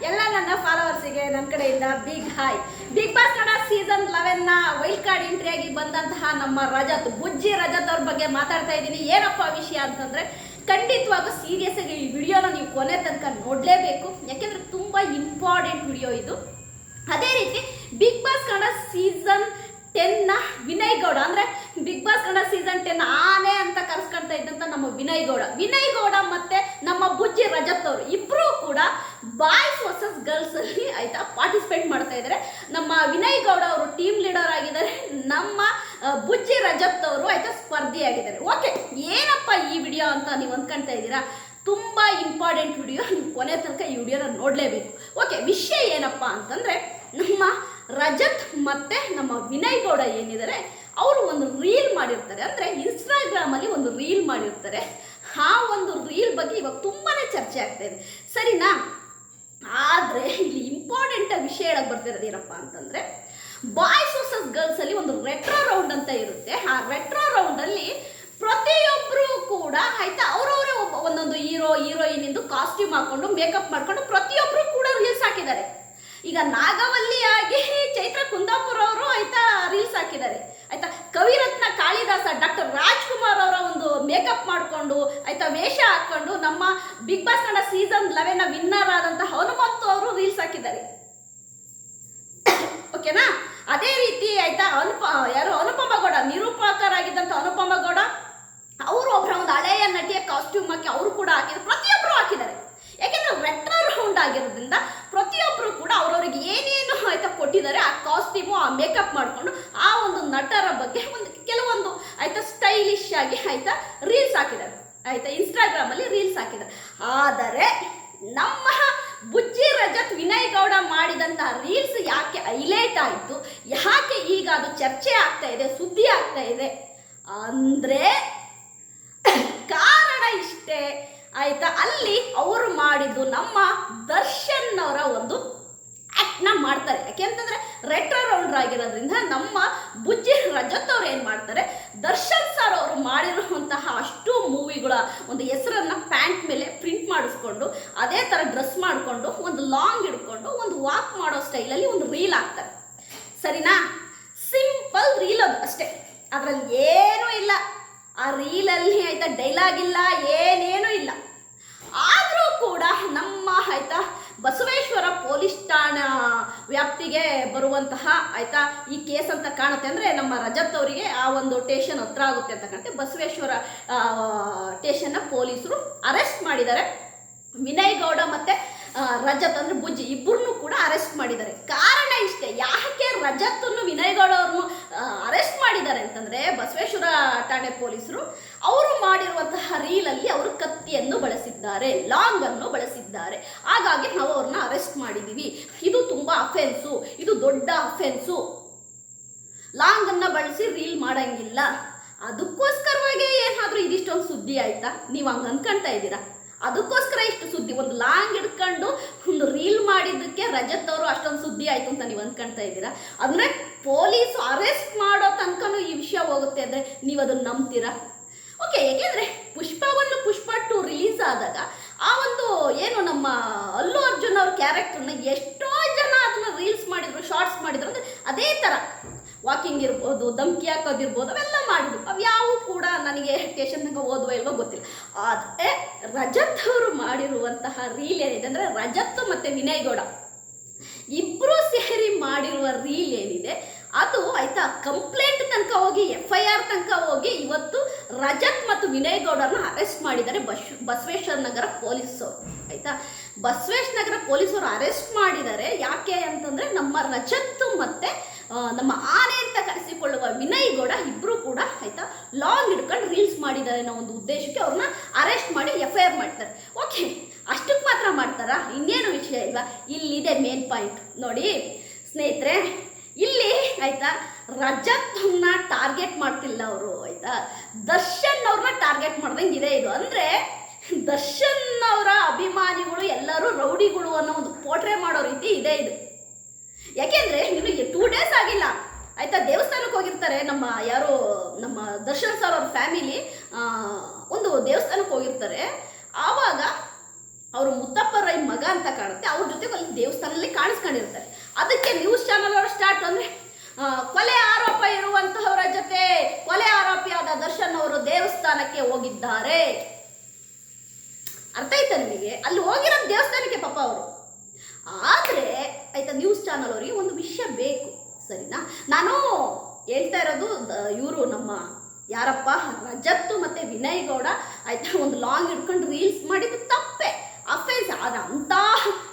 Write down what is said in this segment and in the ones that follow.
ಎಲ್ಲ ನನ್ನ ಫಾಲೋವರ್ಸಿಗೆ ನನ್ನ ಕಡೆಯಿಂದ big hi big boss Kannada season ಲೆವೆನ್ನ wild card entry ಆಗಿ ಬಂದಂತಹ ನಮ್ಮ ರಜತ್, ಬುಜ್ಜಿ ರಜತ್ ಅವ್ರ ಬಗ್ಗೆ ಮಾತಾಡ್ತಾ ಇದ್ದೀನಿ. ಏನಪ್ಪ ವಿಷಯ ಅಂತಂದ್ರೆ, ಖಂಡಿತವಾಗೂ ಸೀರಿಯಸ್ ಆಗಿ ಈ ವಿಡಿಯೋನ ನೀವು ಕೊನೆ ತನಕ ನೋಡಲೇಬೇಕು. ಯಾಕೆಂದ್ರೆ ತುಂಬಾ ಇಂಪಾರ್ಟೆಂಟ್ ವಿಡಿಯೋ ಇದು. ಅದೇ ರೀತಿ ಬಿಗ್ ಬಾಸ್ ಕನ್ನಡ ಸೀಸನ್ ಟೆನ್ನ ವಿನಯ್ ಗೌಡ, ಅಂದ್ರೆ big boss Kannada season ten ಆನೆ ಅಂತ ಕರ್ಸ್ಕೊಂತ ಇದ್ದಂತ ನಮ್ಮ ವಿನಯ್ ಗೌಡ. ವಿನಯ್ ಗೌಡ ಮತ್ತೆ ನಮ್ಮ ಬುಜ್ಜಿ ರಜತ್ ಅವರು ಇಬ್ರು ಕೂಡ ಬಾಯ್ಸ್ ವರ್ಸಸ್ ಗರ್ಲ್ಸ್ ಅಲ್ಲಿ ಆಯ್ತಾ ಪಾರ್ಟಿಸಿಪೇಟ್ ಮಾಡ್ತಾ ಇದ್ದಾರೆ ನಮ್ಮ ವಿನಯ್ ಗೌಡ ಅವರು ಟೀಮ್ ಲೀಡರ್ ಆಗಿದ್ದಾರೆ ನಮ್ಮ ಆ, ಬುಜ್ಜಿ ರಜತ್ ಅವರು ಆಯ್ತಾ ಸ್ಪರ್ಧಿಯಾಗಿದ್ದಾರೆ ಓಕೆ ಏನಪ್ಪ ಈ ವಿಡಿಯೋ ಅಂತ ಅಂದ್ಕೊಂತ ಇದ್ದೀರಾ, ತುಂಬಾ ಇಂಪಾರ್ಟೆಂಟ್ ವಿಡಿಯೋ ಕೊನೆ ತನಕ ಈ ವಿಡಿಯೋನ ನೋಡಲೇಬೇಕು. ಓಕೆ ವಿಷಯ ಏನಪ್ಪ ಅಂತಂದ್ರೆ, ನಮ್ಮ ರಜತ್ ಮತ್ತೆ ನಮ್ಮ ವಿನಯ್ ಗೌಡ ಏನಿದ್ದಾರೆ ಅವರು ಒಂದು ರೀಲ್ ಮಾಡಿರ್ತಾರೆ. ಅಂದ್ರೆ ಇನ್ಸ್ಟಾಗ್ರಾಮಲ್ಲಿ ಒಂದು ರೀಲ್ ಮಾಡಿರ್ತಾರೆ. ಆ ಒಂದು ರೀಲ್ ಬಗ್ಗೆ ಇವಾಗ ತುಂಬಾ ಚರ್ಚೆ ಆಗ್ತಾ ಇದೆ. ಸರಿನಾ? ಆದರೆ ಇಲ್ಲಿ ಇಂಪಾರ್ಟೆಂಟ್ ವಿಷಯ ಹೇಳಕ್ಕೆ ಬರ್ತಿರೋದು ಏನಪ್ಪ ಅಂತಂದ್ರೆ ಬಾಯ್ಸ್ ವರ್ಸಸ್ ಗರ್ಲ್ಸ್ ಅಲ್ಲಿ ಒಂದು ರೆಟ್ರೋ ರೌಂಡ್ ಅಂತ ಇರುತ್ತೆ. ಆ ರೆಟ್ರೋ ರೌಂಡಲ್ಲಿ ಪ್ರತಿಯೊಬ್ರು ಕೂಡ ಆಯ್ತಾ ಹೀರೋ ಹೀರೋಯಿನ್ ಇಂದು ಕಾಸ್ಟ್ಯೂಮ್ ಹಾಕೊಂಡು ಮೇಕಪ್ ಮಾಡ್ಕೊಂಡು ಪ್ರತಿಯೊಬ್ಬರು ಕೂಡ ರೀಲ್ಸ್ ಹಾಕಿದ್ದಾರೆ. ಈಗ ನಾಗವಲ್ಲಿ ಆಗಿ ಚೈತ್ರ ಕುಂದಾಪುರ ಅವರು ಆಯ್ತಾ ರೀಲ್ಸ್ ಹಾಕಿದ್ದಾರೆ. ಆಯ್ತಾ, ಕವಿರತ್ನ ಕಾಳಿದಾಸ ಡಾಕ್ಟರ್ ರಾಜ್ಕುಮಾರ್ ಅವರ ಒಂದು ಮೇಕಪ್ ಮಾಡಿಕೊಂಡು, ಆಯ್ತಾ ವೇಷ ಹಾಕೊಂಡು ನಮ್ಮ big boss Kannada season eleven winner ಆದಂತಹ ಹನುಮಂತು ಅವರು ರೀಲ್ಸ್ ಹಾಕಿದ್ದಾರೆ. ಓಕೆನಾ ಅದೇ ರೀತಿ ಆಯ್ತಾ ಅನುಪ, ಯಾರು, ಅನುಪಮ ಗೌಡ ನಿರೂಪಕರಾಗಿದ್ದಂಥ ಅನುಪಮ ಗೌಡ ಒಂದು ಹಳೆಯ ನಟಿಯ ಕಾಸ್ಟ್ಯೂಮ್ ಹಾಕಿ ಅವರು ಕೂಡ ಹಾಕಿದ್ರು ಪ್ರತಿಯೊಬ್ಬರು ಹಾಕಿದ್ದಾರೆ. ಯಾಕೆಂದ್ರೆ ರೆಟ್ರೋ ರೌಂಡ್ ಆಗಿರೋದ್ರಿಂದ ಪ್ರತಿಯೊಬ್ಬರು ಕೂಡ ಅವರವರಿಗೆ ಏನೇನು ಆಯ್ತಾ ಕೊಟ್ಟಿದ್ದಾರೆ, ಆ ಕಾಸ್ಟ್ಯೂಮು ಆ ಮೇಕಪ್ ಮಾಡಿಕೊಂಡು ಆ ಒಂದು ನಟರ ಬಗ್ಗೆ ಒಂದು ಕೆಲವೊಂದು ಆಯ್ತಾ ಸ್ಟೈಲಿಶ್ ಆಗಿ ಆಯ್ತಾ ರೀಲ್ಸ್ ಹಾಕಿದ್ದಾರೆ. ಆಯ್ತಾ ಇನ್ಸ್ಟಾಗ್ರಾಮಲ್ಲಿ ರೀಲ್ಸ್ ಹಾಕಿದ್ದಾರೆ. ಆದರೆ ನಮ್ಮ ಬುಜ್ಜಿ ರಜತ್ ವಿನಯ್ ಗೌಡ ಮಾಡಿದಂತಹ ರೀಲ್ಸ್ ಯಾಕೆ ಹೈಲೈಟ್ ಆಯಿತು, ಯಾಕೆ ಈಗ ಅದು ಚರ್ಚೆ ಆಗ್ತಾ ಇದೆ, ಸುದ್ದಿ ಆಗ್ತಾ ಇದೆ? ಅಂದ್ರೆ ಕಾರಣ ಇಷ್ಟೇ ಆಯ್ತಾ? ಅಲ್ಲಿ ಅವರು ಮಾಡಿದ್ದು ನಮ್ಮ ದರ್ಶನ್ ಅವರ ಒಂದು ಆಕ್ಟ್ನ ಮಾಡ್ತಾರೆ. ಯಾಕೆಂತಂದ್ರೆ ರೆಟ್ರೋ ರೌಂಡರ್ ಆಗಿರೋದ್ರಿಂದ ನಮ್ಮ ಬುಜ್ಜಿ ರಜತ್ ಅವ್ರು ಏನ್ ಮಾಡ್ತಾರೆ? ದರ್ಶನ್ ಸರ್ ಅವರು ಮಾಡಿರುವಂತಹ ಅಷ್ಟು ಮೂವಿಗಳ ಒಂದು ಹೆಸರನ್ನ ಪ್ಯಾಂಟ್ ಮೇಲೆ ಪ್ರಿಂಟ್ ಮಾಡಿಸ್ಕೊಂಡು, ಅದೇ ತರ ಡ್ರೆಸ್ ಮಾಡಿಕೊಂಡು, ಒಂದು ಲಾಂಗ್ ಹಿಡ್ಕೊಂಡು, ಒಂದು ವಾಕ್ ಮಾಡೋ ಸ್ಟೈಲಲ್ಲಿ ಒಂದು ರೀಲ್ ಹಾಕ್ತಾರೆ. ಸರಿನಾ? ಸಿಂಪಲ್ ರೀಲ್ ಅದು ಅಷ್ಟೇ. ಅದ್ರಲ್ಲಿ ಏನೂ ಇಲ್ಲ. ಆ ರೀಲಲ್ಲಿ ಆಯ್ತಾ ಡೈಲಾಗ್ ಇಲ್ಲ, ಏನೇನೂ ಇಲ್ಲ. ಆದರೂ ಕೂಡ ನಮ್ಮ ಆಯ್ತಾ ಬಸವೇಶ್ವರ ಪೊಲೀಸ್ ಠಾಣಾ ವ್ಯಾಪ್ತಿಗೆ ಬರುವಂತಹ ಆಯ್ತಾ ಈ ಕೇಸ್ ಅಂತ ಕಾಣುತ್ತೆ ಅಂದರೆ ನಮ್ಮ ರಜತ್ ಅವರಿಗೆ ಆ ಒಂದು ಟೇಷನ್ ಹತ್ರ ಆಗುತ್ತೆ ಅಂತ ಕಾಣುತ್ತೆ. ಬಸವೇಶ್ವರ ಟೇಷನ್ನ ಪೊಲೀಸರು ಅರೆಸ್ಟ್ ಮಾಡಿದ್ದಾರೆ. ವಿನಯ್ ಗೌಡ ಮತ್ತೆ ರಜತ್ ಅಂದ್ರೆ ಬುಜ್ಜಿ. ಇಬ್ಬರನ್ನು ಕೂಡ ಅರೆಸ್ಟ್ ಮಾಡಿದ್ದಾರೆ. ಕಾರಣ ಇಷ್ಟೇ. ಯಾಕೆ ರಜತ್ತನ್ನು ವಿನಯ್ ಗೌಡ ಅವ್ರನ್ನು ಅರೆಸ್ಟ್ ಮಾಡಿದ್ದಾರೆ ಅಂತಂದ್ರೆ ಬಸವೇಶ್ವರ ಠಾಣೆ ಪೊಲೀಸರು ಅವರು ಮಾಡಿರುವಂತಹ ರೀಲಲ್ಲಿ ಅವರು ಕತ್ತಿಯನ್ನು ಬಳಸಿದ್ದಾರೆ ಲಾಂಗ್ ಅನ್ನು ಬಳಸಿದ್ದಾರೆ. ಹಾಗಾಗಿ ನಾವು ಅವ್ರನ್ನ ಅರೆಸ್ಟ್ ಮಾಡಿದ್ದೀವಿ ಇದು ತುಂಬಾ ಅಫೆನ್ಸು ಇದು ದೊಡ್ಡ ಅಫೆನ್ಸು ಲಾಂಗ್ ಅನ್ನ ಬಳಸಿ ರೀಲ್ ಮಾಡಂಗಿಲ್ಲ. ಅದಕ್ಕೋಸ್ಕರವಾಗಿ ಏನಾದರೂ ಇದಿಷ್ಟೊಂದು ಸುದ್ದಿ ಆಯ್ತಾ? ನೀವು ಹಂಗ ಅನ್ಕೊಂತ ಇದ್ದೀರಾ? ಅದಕ್ಕೋಸ್ಕರ ಇಷ್ಟು ಸುದ್ದಿ. ಒಂದು ಲಾಂಗ್ ಹಿಡ್ಕೊಂಡು ಒಂದು ರೀಲ್ ಮಾಡಿದ್ದಕ್ಕೆ ರಜತ್ ಅವರು ಅಷ್ಟೊಂದು ಸುದ್ದಿ ಆಯ್ತು ಅಂತ ನೀವು ಅನ್ಕೊಂತಾ ಇದ್ದೀರಾ? ಅಂದ್ರೆ ಪೊಲೀಸ್ ಅರೆಸ್ಟ್ ಮಾಡೋ ತನಕನೂ ಈ ವಿಷಯ ಹೋಗುತ್ತೆ ಅಂದ್ರೆ ನೀವು ಅದನ್ನ ನಂಬ್ತೀರಾ? ಓಕೆ, ಏಕೆಂದ್ರೆ ಪುಷ್ಪವನ್ನು ಪುಷ್ಪ ಟು ರಿಲೀಸ್ ಆದಾಗ ಆ ಒಂದು ಏನು ನಮ್ಮ ಅಲ್ಲು ಅರ್ಜುನ್ ಅವ್ರ ಕ್ಯಾರೆಕ್ಟರ್ನ ಎಷ್ಟೋ ಜನ ಅದನ್ನ ರೀಲ್ಸ್ ಮಾಡಿದ್ರು ಶಾರ್ಟ್ಸ್ ಮಾಡಿದ್ರು. ಅಂದ್ರೆ ಅದೇ ತರ ವಾಕಿಂಗ್ ಇರ್ಬೋದು, ಧಮ್ಕಿ ಹಾಕೋದಿರ್ಬೋದು ಅವೆಲ್ಲ ಮಾಡಿದ್ರು ಅವ್ಯಾವೂ ಕೂಡ ನನಗೆ ಸ್ಟೇಷನ್ ತನಕ ಓದುವ ಇಲ್ವೋ ಗೊತ್ತಿಲ್ಲ. ಆದರೆ ರಜತ್ ಅವರು ಮಾಡಿರುವಂತಹ ರೀಲ್ ಏನಿದೆ ಅಂದರೆ ರಜತ್ ಮತ್ತು ವಿನಯ್ ಗೌಡ. ಇಬ್ಬರು ಸೇರಿ ಮಾಡಿರುವ ರೀಲ್ ಏನಿದೆ, ಅದು ಆಯಿತಾ ಕಂಪ್ಲೇಂಟ್ ತನಕ ಹೋಗಿ ಎಫ್ ಐ ಆರ್ ತನಕ ಹೋಗಿ ಇವತ್ತು ರಜತ್ ಮತ್ತು ವಿನಯ್ ಗೌಡರನ್ನ ಅರೆಸ್ಟ್ ಮಾಡಿದ್ದಾರೆ ಬಸ್ ಬಸವೇಶ್ವರ ನಗರ ಪೊಲೀಸರು ಆಯ್ತಾ? ಬಸವೇಶ್ವರ ನಗರ ಪೊಲೀಸರು ಅರೆಸ್ಟ್ ಮಾಡಿದ್ದಾರೆ. ಯಾಕೆ ಅಂತಂದ್ರೆ ನಮ್ಮ ರಜತ್ ನಮ್ಮ ಆನೆ ಅಂತ ಕರೆಸಿಕೊಳ್ಳುವ ವಿನಯ್ ಗೌಡ ಇಬ್ರು ಕೂಡ ಆಯ್ತಾ ಲಾಂಗ್ ಹಿಡ್ಕೊಂಡು ರೀಲ್ಸ್ ಮಾಡಿದ್ದಾರೆ ಅನ್ನೋ ಒಂದು ಉದ್ದೇಶಕ್ಕೆ ಅವ್ರನ್ನ ಅರೆಸ್ಟ್ ಮಾಡಿ ಎಫ್ ಐ ಆರ್ ಮಾಡ್ತಾರೆ. ಓಕೆ ಅಷ್ಟಕ್ಕೆ ಮಾತ್ರ ಮಾಡ್ತಾರಾ? ಇನ್ನೇನು ವಿಷಯ ಇಲ್ವಾ? ಇಲ್ಲಿದೆ ಮೇನ್ ಪಾಯಿಂಟ್ ನೋಡಿ, ಸ್ನೇಹಿತರೆ, ಇಲ್ಲಿ ಆಯ್ತಾ ರಜತ್ನ ಟಾರ್ಗೆಟ್ ಮಾಡ್ತಿಲ್ಲ ಅವರು, ಆಯ್ತಾ? ದರ್ಶನ್ ಅವ್ರನ್ನ ಟಾರ್ಗೆಟ್ ಮಾಡ್ದಂಗೆ ಇದೆ ಇದು. ಅಂದ್ರೆ ದರ್ಶನ್ ಅವರ ಅಭಿಮಾನಿಗಳು ಎಲ್ಲರೂ ರೌಡಿಗಳು ಅನ್ನೋ ಒಂದು ಪೋಟ್ರೆ ಮಾಡೋ ರೀತಿ ಇದೆ ಇದು. ಯಾಕೆಂದ್ರೆ ಇನ್ನು ಟೂ ಡೇಸ್ ಆಗಿಲ್ಲ. ಆಯ್ತಾ, ದೇವಸ್ಥಾನಕ್ಕೆ ಹೋಗಿರ್ತಾರೆ ನಮ್ಮ ಯಾರು, ನಮ್ಮ ದರ್ಶನ್ ಸರ್ ಅವ್ರ ಫ್ಯಾಮಿಲಿ ಒಂದು ದೇವಸ್ಥಾನಕ್ಕೆ ಹೋಗಿರ್ತಾರೆ. ಆವಾಗ ಅವರು ಮುತ್ತಪ್ಪ ರೈ ಮಗ ಅಂತ ಕಾಣುತ್ತೆ. ಅವ್ರ ಜೊತೆಗೆ ಅಲ್ಲಿ ದೇವಸ್ಥಾನದಲ್ಲಿ ಕಾಣಿಸ್ಕೊಂಡಿರ್ತಾರೆ. ಅದಕ್ಕೆ ನ್ಯೂಸ್ ಚಾನಲ್ ಅವರು ಸ್ಟಾರ್ಟ್ ಅಂದ್ರೆ ಕೊಲೆ ಆರೋಪ ಇರುವಂತಹವರ ಜೊತೆ ಕೊಲೆ ಆರೋಪಿಯಾದ ದರ್ಶನ್ ಅವರು ದೇವಸ್ಥಾನಕ್ಕೆ ಹೋಗಿದ್ದಾರೆ. ಅರ್ಥ ಆಯ್ತಾ ನಿಮಗೆ? ಅಲ್ಲಿ ಹೋಗಿರೋ ದೇವಸ್ಥಾನಕ್ಕೆ ಪಾಪ ಅವರು. ಆದರೆ ಆಯ್ತಾ ನ್ಯೂಸ್ ಚಾನಲ್ ಅವರಿಗೆ ಒಂದು ವಿಷಯ ಬೇಕು, ಸರಿನಾ? ನಾನು ಹೇಳ್ತಾ ಇರೋದು ಇವರು ನಮ್ಮ ಯಾರಪ್ಪ, ರಜತ್ತು ಮತ್ತೆ ವಿನಯ್ ಗೌಡ, ಆಯ್ತಾ, ಒಂದು ಲಾಂಗ್ ಹಿಡ್ಕೊಂಡು ರೀಲ್ಸ್ ಮಾಡಿದ್ದು ತಪ್ಪೆ. ಅಫೆನ್ಸ್ ಆದ ಅಂತ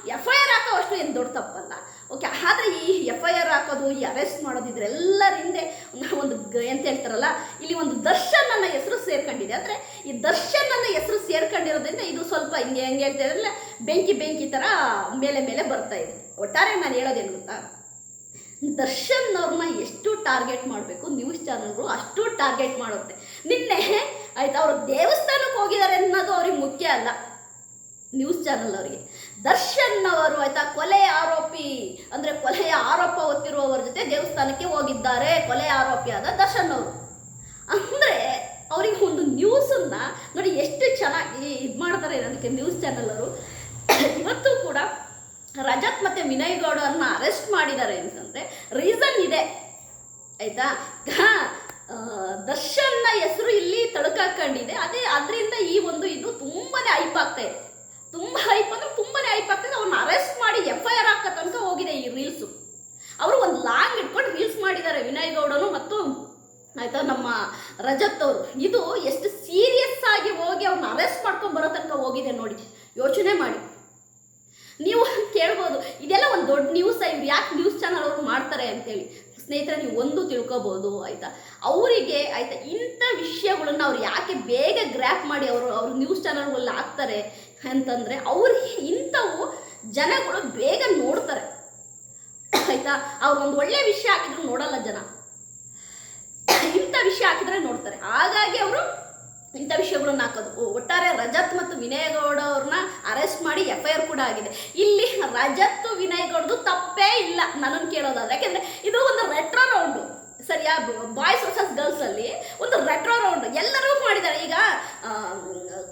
ಎಫ್ ಐ ಆರ್ ಹಾಕೋವಷ್ಟು ಏನು ದೊಡ್ಡ ತಪ್ಪಲ್ಲ. ಓಕೆ ಆದರೆ ಈ ಎಫ್ ಐ ಆರ್ ಹಾಕೋದು, ಈ ಅರೆಸ್ಟ್ ಮಾಡೋದು, ಇದ್ರೆಲ್ಲರ ಹಿಂದೆ ಒಂದು- ಎಂತ ಹೇಳ್ತಾರಲ್ಲ, ಇಲ್ಲಿ ಒಂದು ದರ್ಶನ್ ನನ್ನ ಹೆಸರು ಸೇರ್ಕೊಂಡಿದೆ. ಅಂದರೆ ಈ ದರ್ಶನ್ ನನ್ನ ಹೆಸರು ಸೇರ್ಕೊಂಡಿರೋದ್ರಿಂದ ಇದು ಸ್ವಲ್ಪ ಹಿಂಗೆ, ಹೆಂಗೆ ಹೇಳ್ತಾ ಇದ್ರಲ್ಲ ಬೆಂಕಿ ಬೆಂಕಿ ಥರ ಮೇಲೆ ಮೇಲೆ ಬರ್ತಾ ಇದೆ. ಒಟ್ಟಾರೆ ನಾನು ಹೇಳೋದೇನು ಗೊತ್ತಾ? ದರ್ಶನ್ ಅವ್ರನ್ನ ಎಷ್ಟು ಟಾರ್ಗೆಟ್ ಮಾಡಬೇಕು, ನ್ಯೂಸ್ ಚಾನಲ್ಗಳು ಅಷ್ಟು ಟಾರ್ಗೆಟ್ ಮಾಡುತ್ತೆ. ನಿನ್ನೆ ಆಯ್ತಾ ಅವರು ದೇವಸ್ಥಾನಕ್ಕೆ ಹೋಗಿದ್ದಾರೆ ಅನ್ನೋದು ಅವ್ರಿಗೆ ಮುಖ್ಯ ಅಲ್ಲ. ನ್ಯೂಸ್ ಚಾನಲ್ ಅವರಿಗೆ. ದರ್ಶನ್ ಅವರು ಆಯ್ತಾ ಕೊಲೆ ಆರೋಪಿ, ಅಂದ್ರೆ ಕೊಲೆಯ ಆರೋಪ ಹೊತ್ತಿರುವವರ ಜೊತೆ ದೇವಸ್ಥಾನಕ್ಕೆ ಹೋಗಿದ್ದಾರೆ, ಕೊಲೆ ಆರೋಪಿಯಾದ ದರ್ಶನ್ ಅವರು. ಅಂದ್ರೆ ಅವ್ರಿಗೆ ಒಂದು ನ್ಯೂಸನ್ನು ನೋಡಿ ಎಷ್ಟು ಚೆನ್ನಾಗಿ ಇದು ಮಾಡ್ತಾರೆ ಅದಕ್ಕೆ ನ್ಯೂಸ್ ಚಾನಲ್ ಅವರು. ಇವತ್ತು ಕೂಡ ರಜತ್ ಮತ್ತೆ ವಿನಯ್ ಗೌಡರನ್ನ ಅರೆಸ್ಟ್ ಮಾಡಿದ್ದಾರೆ ಅಂತಂದ್ರೆ ರೀಸನ್ ಇದೆ. ಆಯ್ತಾ? ದರ್ಶನ್ನ ಹೆಸರು ಇಲ್ಲಿ ತಳುಕಾಕೊಂಡಿದೆ. ಅದೇ ಅದರಿಂದ ಈ ಒಂದು ಇದು ತುಂಬಾನೇ ಹೈಪ್ ಆಗ್ತಾ ಇದೆ. ತುಂಬಾ ಹೈಪ್ ಅಂದ್ರೆ ತುಂಬಾನೇ ಹೈಪ್ ಆಗ್ತಾ ಇದೆ. ಅವ್ರನ್ನ ಅರೆಸ್ಟ್ ಮಾಡಿ ಎಫ್ ಐ ಆರ್ ಹಾಕೋ ತನಕ ಹೋಗಿದೆ ಈ ರೀಲ್ಸು ಅವರು ಒಂದು ಲಾಂಗ್ ಇಟ್ಕೊಂಡು ರೀಲ್ಸ್ ಮಾಡಿದ್ದಾರೆ ವಿನಯ್ ಗೌಡನು ಮತ್ತು ಆಯ್ತಾ ನಮ್ಮ ರಜತ್ ಅವರು. ಇದು ಎಷ್ಟು ಸೀರಿಯಸ್ ಆಗಿ ಹೋಗಿ ಅವ್ರನ್ನ ಅರೆಸ್ಟ್ ಮಾಡ್ಕೊಂಡು ಬರೋ ತನಕ ಹೋಗಿದೆ ನೋಡಿ. ಯೋಚನೆ ಮಾಡಿ. ನೀವು ಕೇಳ್ಬೋದು. ಇದೆಲ್ಲ ಒಂದು ದೊಡ್ಡ ನ್ಯೂಸ್ ಇವ್ರು ಯಾಕೆ ನ್ಯೂಸ್ ಚಾನಲ್ ಅವ್ರು ಮಾಡ್ತಾರೆ ಅಂತೇಳಿ. ಸ್ನೇಹಿತರ, ನೀವು ಒಂದು ತಿಳ್ಕೊಬೋದು, ಆಯಿತಾ? ಅವರಿಗೆ, ಆಯಿತಾ, ಇಂಥ ವಿಷಯಗಳನ್ನ ಅವ್ರು ಯಾಕೆ ಬೇಗ ಗ್ರ್ಯಾಪ್ ಮಾಡಿ ಅವರು, ಅವ್ರ ನ್ಯೂಸ್ ಚಾನಲ್ಗಳಲ್ಲಿ ಹಾಕ್ತಾರೆ ಅಂತಂದರೆ ಅವ್ರಿಗೆ ಇಂಥವು ಜನಗಳು ಬೇಗ ನೋಡ್ತಾರೆ. ಆಯಿತಾ? ಅವ್ರು ಒಂದು ಒಳ್ಳೆ ವಿಷಯ ಹಾಕಿದ್ರು ನೋಡಲ್ಲ ಜನ. ಇಂಥ ವಿಷಯ ಹಾಕಿದ್ರೆ ನೋಡ್ತಾರೆ. ಹಾಗಾಗಿ ಅವರು ಇಂಥ ವಿಷಯಗಳನ್ನ ಹಾಕೋದು. ಒಟ್ಟಾರೆ ರಜತ್ ಮತ್ತು ವಿನಯ್ ಗೌಡ ಅವ್ರನ್ನ ಅರೆಸ್ಟ್ ಮಾಡಿ ಎಫ್ ಕೂಡ ಆಗಿದೆ. ಇಲ್ಲಿ ರಜತ್ ವಿನಯ್ ಗೌಡದು ತಪ್ಪೇ ಇಲ್ಲ ನನ್ನನ್ನು ಕೇಳೋದಾದ್ರೆ. ಯಾಕೆಂದ್ರೆ ಇದು ಒಂದು ರೆಟ್ರೋ ರೌಂಡು ಸರಿಯಾ ಬಾಯ್ಸ್ ವರ್ಸಸ್ ಗರ್ಲ್ಸ್ ಅಲ್ಲಿ ಒಂದು ರೆಟ್ರೋ ರೌಂಡ್ ಎಲ್ಲರೂ ಮಾಡಿದ್ದಾರೆ. ಈಗ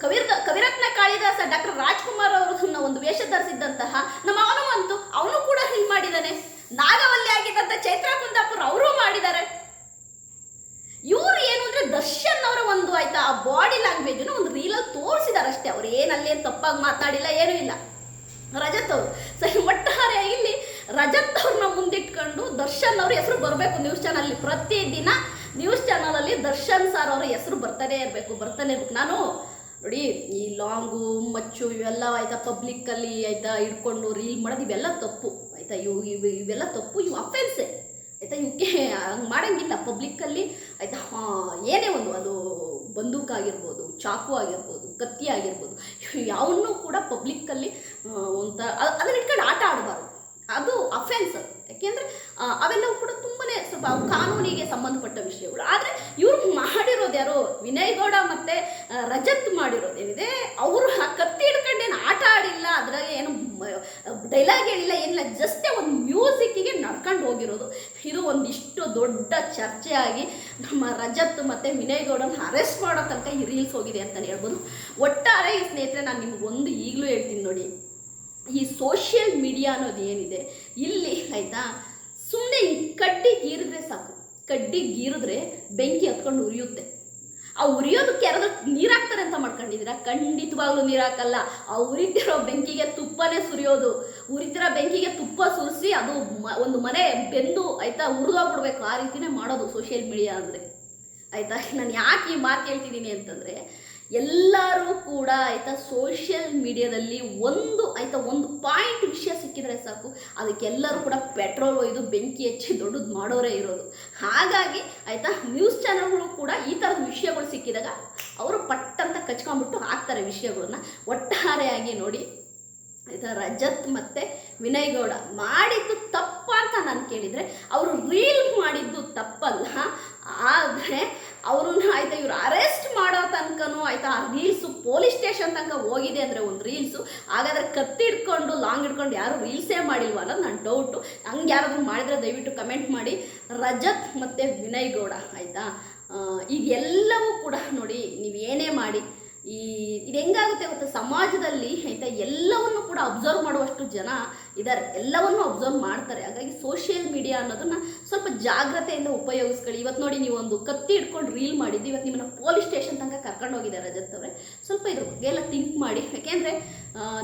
ಕವಿರ್ ಕವಿರ, ಕವಿರತ್ನ ಕಾಳಿದಾಸ ಡಾಕ್ಟರ್ ರಾಜ್ಕುಮಾರ್ ಅವರು ಒಂದು ವೇಷ ಧರಿಸಿದ್ದಂತಹ ನಮ್ಮ ಕೂಡ ಹಿಂಗ್ ಮಾಡಿದ್ದಾನೆ ನಾಗವಲ್ಲಿ ಆಗಿದ್ದಂತ ಚೈತ್ರಾ ಕುಂದಾಪುರ ಅವರು ಮಾಡಿದ್ದಾರೆ ಇವ್ರು ಏನು ಅಂದ್ರೆ ದರ್ಶನ್ ಅವರ ಒಂದು ಆಯ್ತಾ ಆ ಬಾಡಿ ಲ್ಯಾಂಗ್ವೇಜ್ನ ಒಂದು ರೀಲಲ್ಲಿ ತೋರಿಸಿದಾರೆ ಅಷ್ಟೇ ಏನಲ್ಲಿ ಏನು ತಪ್ಪಾಗಿ ಮಾತಾಡಿಲ್ಲ, ಏನೂ ಇಲ್ಲ. ರಜತ್ ಅವರು. ಸರಿ, ಒಟ್ಟಾರೆ ಇಲ್ಲಿ ರಜತ್ ಅವ್ರನ್ನ ಮುಂದಿಟ್ಕೊಂಡು ದರ್ಶನ್ ಅವ್ರ ಹೆಸರು ಬರಬೇಕು ನ್ಯೂಸ್ ಚಾನಲ್ಲಿ ಪ್ರತಿದಿನ ನ್ಯೂಸ್ ಚಾನಲಲ್ಲಿ ದರ್ಶನ್ ಸರ್ ಅವರ ಹೆಸರು ಬರ್ತಾನೆ ಇರಬೇಕು, ಬರ್ತಾನೆ ಇರ್ಬೇಕು. ನಾನು ನೋಡಿ, ಈ ಲಾಂಗು, ಮಚ್ಚು ಇವೆಲ್ಲ ಆಯ್ತಾ ಪಬ್ಲಿಕ್ಕಲ್ಲಿ ಆಯ್ತಾ ಇಟ್ಕೊಂಡು ರೀಲ್ ಮಾಡೋದು, ಇವೆಲ್ಲ ತಪ್ಪು. ಆಯ್ತಾ, ಇವು ಇವು, ಇವೆಲ್ಲ ತಪ್ಪು, ಇವು ಅಫೆನ್ಸೆ ಆಯ್ತಾ ಇವಕ್ಕೆ ಹಂಗೆ ಮಾಡಂಗಿಲ್ಲ. ಪಬ್ಲಿಕ್ಕಲ್ಲಿ ಆಯ್ತಾ ಏನೇ ಒಂದು, ಅದು ಬಂದೂಕ್ ಆಗಿರ್ಬೋದು ಚಾಕು ಆಗಿರ್ಬೋದು ಕತ್ತಿ ಆಗಿರ್ಬೋದು. ಯಾವನ್ನೂ ಕೂಡ ಪಬ್ಲಿಕ್ಕಲ್ಲಿ ಒಂಥರ ಅದನ್ನ ಇಟ್ಕೊಂಡು ಆಟ ಆಡಬಾರ್ದು. ಅದು ಅಫೆನ್ಸ್ ಯಾಕೆಂದರೆ ಅವೆಲ್ಲವೂ ಕೂಡ ತುಂಬಾ ಸ್ವಲ್ಪ ಕಾನೂನಿಗೆ ಸಂಬಂಧಪಟ್ಟ ವಿಷಯಗಳು. ಆದರೆ ಇವ್ರು ಮಾಡಿರೋದು ಯಾರು? ವಿನಯ್ ಗೌಡ ಮತ್ತು ರಜತ್ ಮತ್ತು ವಿನಯ್ ಗೌಡನ ಅರೆಸ್ಟ್ ಮಾಡೋ ತನಕ ಈ ರೀಲ್ಸ್ ಹೋಗಿದೆ ಅಂತಲೇ ಹೇಳ್ಬೋದು. ಒಟ್ಟಾರೆ ಈ ಸ್ನೇಹಿತರೆ, ನಾನು ನಿಮ್ಗೆ ಒಂದು ಈಗಲೂ ಹೇಳ್ತೀನಿ ನೋಡಿ. ಈ ಸೋಷಿಯಲ್ ಮೀಡಿಯಾ ಅನ್ನೋದು ಏನಿದೆ? ಇಲ್ಲಿ ಆಯಿತಾ? ಸುಮ್ಮನೆ ಕಡ್ಡಿ ಗೀರಿದ್ರೆ ಸಾಕು. ಕಡ್ಡಿ ಗೀರಿದ್ರೆ ಬೆಂಕಿ ಹತ್ಕೊಂಡು ಉರಿಯುತ್ತೆ. ಆ ಉರಿಯೋದಕ್ಕೆ ಯಾರಾದ್ರೂ ನೀರು ಹಾಕ್ತಾರೆ ಅಂತ ಮಾಡ್ಕೊಂಡಿದ್ದೀರಾ? ಖಂಡಿತವಾಗ್ಲೂ ನೀರು ಹಾಕಲ್ಲ ಆ ಉರಿತಿರೋ ಬೆಂಕಿಗೆ ತುಪ್ಪನೇ ಸುರಿಯೋದು. ಉರಿತಿರೋ ಬೆಂಕಿಗೆ ತುಪ್ಪ ಸುರಿಸಿ ಅದು ಒಂದು ಮನೆ ಬೆಂದು ಆಯ್ತಾ ಉರಿದೋಗ್ಬಿಡ್ಬೇಕು. ಆ ರೀತಿನೇ ಮಾಡೋದು ಸೋಷಿಯಲ್ ಮೀಡಿಯಾ ಅಂದರೆ. ಆಯ್ತಾ? ನಾನು ಯಾಕೆ ಈ ಮಾತು ಹೇಳ್ತಿದ್ದೀನಿ ಅಂತಂದರೆ, ಎಲ್ಲರೂ ಕೂಡ ಆಯಿತಾ ಸೋಷಿಯಲ್ ಮೀಡಿಯಾದಲ್ಲಿ ಒಂದು ಆಯಿತಾ ಒಂದು ಪಾಯಿಂಟ್ ವಿಷಯ ಸಿಕ್ಕಿದ್ರೆ ಸಾಕು. ಅದಕ್ಕೆಲ್ಲರೂ ಕೂಡ ಪೆಟ್ರೋಲ್ ಒಯ್ದು ಬೆಂಕಿ ಹಚ್ಚಿ ದೊಡ್ಡದು ಮಾಡೋರೇ ಇರೋದು. ಹಾಗಾಗಿ ಆಯಿತಾ ನ್ಯೂಸ್ ಚಾನಲ್ಗಳು ಕೂಡ ಈ ಥರದ ವಿಷಯಗಳು ಸಿಕ್ಕಿದಾಗ ಅವರು ಪಟ್ಟಂತ ಕಚ್ಕೊಂಡ್ಬಿಟ್ಟು ಹಾಕ್ತಾರೆ ವಿಷಯಗಳನ್ನ ಒಟ್ಟಾರೆಯಾಗಿ ನೋಡಿ, ಆಯಿತಾ ರಜತ್ ಮತ್ತು ವಿನಯ್ ಗೌಡ ಮಾಡಿದ್ದು ತಪ್ಪ ಅಂತ ನಾನು ಕೇಳಿದರೆ, ಅವರು ರೀಲ್ ಮಾಡಿದ್ದು ತಪ್ಪಲ್ಲ. ಆದರೆ ಅವ್ರನ್ನ ಆಯ್ತಾ ಇವ್ರು ಅರೆಸ್ಟ್ ಮಾಡೋ ತನಕನೂ ಆಯ್ತಾ ಆ ರೀಲ್ಸು ಪೊಲೀಸ್ ಸ್ಟೇಷನ್ ತನಕ ಹೋಗಿದೆ ಅಂದರೆ ಒಂದು ರೀಲ್ಸು ಹಾಗಾದರೆ ಕತ್ತಿ ಹಿಡ್ಕೊಂಡು ಲಾಂಗ್ ಹಿಡ್ಕೊಂಡು ಯಾರು ರೀಲ್ಸೇ ಮಾಡಿಲ್ವ ಅನ್ನೋದು ನನ್ನ ಡೌಟು ಹಂಗೆ ಯಾರಾದರೂ ಮಾಡಿದ್ರೆ ದಯವಿಟ್ಟು ಕಮೆಂಟ್ ಮಾಡಿ. ರಜತ್ ಮತ್ತು ವಿನಯ್ ಗೌಡ, ಆಯಿತಾ? ಇದೆಲ್ಲವೂ ಕೂಡ ನೋಡಿ ನೀವು ಏನೇ ಮಾಡಿ, ಈ, ಇದು ಹೆಂಗಾಗುತ್ತೆ ಗೊತ್ತಾ? ಸಮಾಜದಲ್ಲಿ, ಆಯಿತಾ? ಎಲ್ಲವನ್ನು ಕೂಡ ಅಬ್ಸರ್ವ್ ಮಾಡುವಷ್ಟು ಜನ ಇದ್ದಾರೆ ಎಲ್ಲವನ್ನು ಅಬ್ಸರ್ವ್ ಮಾಡ್ತಾರೆ. ಹಾಗಾಗಿ ಸೋಷಿಯಲ್ ಮೀಡಿಯಾ ಅನ್ನೋದನ್ನ ಸ್ವಲ್ಪ ಜಾಗ್ರತೆಯಿಂದ ಉಪಯೋಗಿಸ್ಕೊಳ್ಳಿ. ಇವತ್ತು ನೋಡಿ ನೀವು ಒಂದು ಕತ್ತಿ ಹಿಡ್ಕೊಂಡು ರೀಲ್ ಮಾಡಿದ್ದು. ಇವತ್ತು ನಿಮ್ಮನ್ನು ಪೊಲೀಸ್ ಸ್ಟೇಷನ್ ತನಕ ಕರ್ಕೊಂಡು ಹೋಗಿದ್ದಾರೆ ರಜತ್ ಅವರೇ. ಸ್ವಲ್ಪ ಇದ್ರ ಬಗ್ಗೆ ಎಲ್ಲ ಥಿಂಕ್ ಮಾಡಿ. ಯಾಕೆಂದರೆ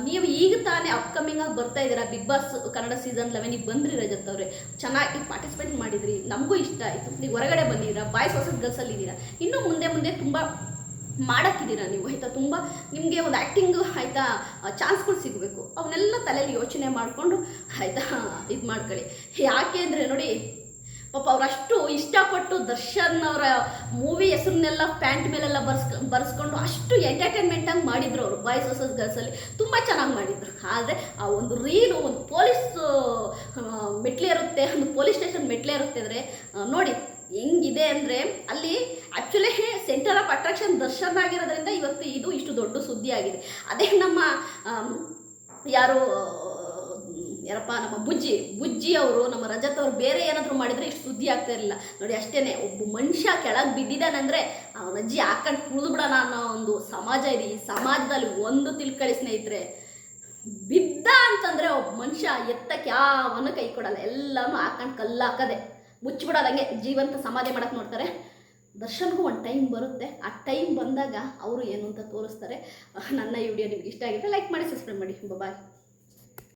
ನೀವು ಈಗ ತಾನೇ ಅಪ್ಕಮಿಂಗ್ ಆಗಿ ಬರ್ತಾ ಇದ್ದೀರಾ. ಬಿಗ್ ಬಾಸ್ ಕನ್ನಡ ಸೀಸನ್ ಲೆವೆನಿಗೆ ಬಂದ್ರಿ ರಜತ್ ಅವರೇ. ಚೆನ್ನಾಗಿ ಪಾರ್ಟಿಸಿಪೇಟ್ ಮಾಡಿದ್ರಿ. ನಮಗೂ ಇಷ್ಟ ಆಯಿತು. ನೀವು ಹೊರಗಡೆ ಬಂದಿದ್ದೀರಾ ಬಾಯ್ಸ್ ಹೊಸ ಗರ್ಲ್ಸಲ್ಲಿ ಇದ್ದೀರಾ. ಇನ್ನೂ ಮುಂದೆ ಮುಂದೆ ತುಂಬ ಮಾಡೋಕ್ಕಿದ್ದೀರಾ ನೀವು, ಆಯಿತಾ? ತುಂಬ ನಿಮಗೆ ಒಂದು ಆ್ಯಕ್ಟಿಂಗ್ ಆಯಿತಾ ಚಾನ್ಸ್ಗಳು ಸಿಗಬೇಕು. ಅವನ್ನೆಲ್ಲ ತಲೆಯಲ್ಲಿ ಯೋಚನೆ ಮಾಡಿಕೊಂಡು, ಆಯಿತಾ, ಇದು ಮಾಡ್ಕೊಳ್ಳಿ. ಯಾಕೆ ಅಂದರೆ ನೋಡಿ ಪಾಪ ಅವರಷ್ಟು ಇಷ್ಟಪಟ್ಟು ದರ್ಶನ್ ಅವರ ಮೂವಿ ಹೆಸರನ್ನೆಲ್ಲ ಪ್ಯಾಂಟ್ ಮೇಲೆಲ್ಲ ಬರ್ಸ್ ಬರ್ಸ್ಕೊಂಡು ಅಷ್ಟು ಎಂಟರ್ಟೈನ್ಮೆಂಟಾಗಿ ಮಾಡಿದ್ರು ಅವರು. ಬಾಯ್ಸ್ ವರ್ಸಸ್ ಗರ್ಲ್ಸಲ್ಲಿ ತುಂಬ ಚೆನ್ನಾಗಿ ಮಾಡಿದ್ರು. ಆದರೆ ಆ ಒಂದು ರೀಲು ಒಂದು ಪೊಲೀಸ್ ಮೆಟ್ಲೇರುತ್ತೆ ಒಂದು ಪೊಲೀಸ್ ಸ್ಟೇಷನ್ ಮೆಟ್ಲೆ ಇರುತ್ತೆ ಅಂದರೆ ನೋಡಿ ಹೆಂಗಿದೆ ಅಂದರೆ ಅಲ್ಲಿ actually centre of attraction Darshan ಆಗಿರೋದ್ರಿಂದ ಇವತ್ತು ಇದು ಇಷ್ಟು ದೊಡ್ಡ ಸುದ್ದಿ ಆಗಿದೆ ಅದೇ ನಮ್ಮ ಯಾರು ಯಾರಪ್ಪ, ನಮ್ಮ ಬುಜ್ಜಿ ಬುಜ್ಜಿ ಅವರು, ನಮ್ಮ ರಜತ್ ಅವರು ಬೇರೆ ಏನಾದರೂ ಮಾಡಿದರೆ ಇಷ್ಟು ಸುದ್ದಿ ಆಗ್ತಾ ಇರಲಿಲ್ಲ. ನೋಡಿ ಅಷ್ಟೇ ಒಬ್ಬ ಮನುಷ್ಯ ಕೆಳಗೆ ಬಿದ್ದಿದ್ದಾನಂದರೆ ಅವನ ಅಜ್ಜಿ ಹಾಕೊಂಡು ಕುಳಿದು ಬಿಡೋಣ ಅನ್ನೋ ಒಂದು ಸಮಾಜ ಇದೆ. ಈ ಸಮಾಜದಲ್ಲಿ ಒಂದು ತಿಳ್ಕೊಳ್ಳಿ ಸ್ನೇಹಿತರೆ, ಬಿದ್ದ ಅಂತಂದರೆ ಒಬ್ಬ ಮನುಷ್ಯ ಎತ್ತಕ್ಕೆ ಯಾವನ್ನು ಕೈ ಕೊಡಲ್ಲ. ಎಲ್ಲನೂ ಹಾಕೊಂಡು ಕಲ್ಲು ಹಾಕದೆ ಮುಚ್ಚಿಬಿಡೋದಂಗೆ ಜೀವಂತ ಸಮಾಧಿ ಮಾಡಕ್ಕೆ ನೋಡ್ತಾರೆ. ದರ್ಶನ್ಗೂ ಒಂದು ಟೈಮ್ ಬರುತ್ತೆ. ಆ ಟೈಮ್ ಬಂದಾಗ ಅವರು ಏನು ಅಂತ ತೋರಿಸ್ತಾರೆ. ನನ್ನ ಈ ವಿಡಿಯೋ ನಿಮ್ಗೆ ಇಷ್ಟ ಆಗಿದೆ ಲೈಕ್ ಮಾಡಿ, ಸಬ್ಸ್ಕ್ರೈಬ್ ಮಾಡಿ. ಬಾಯ್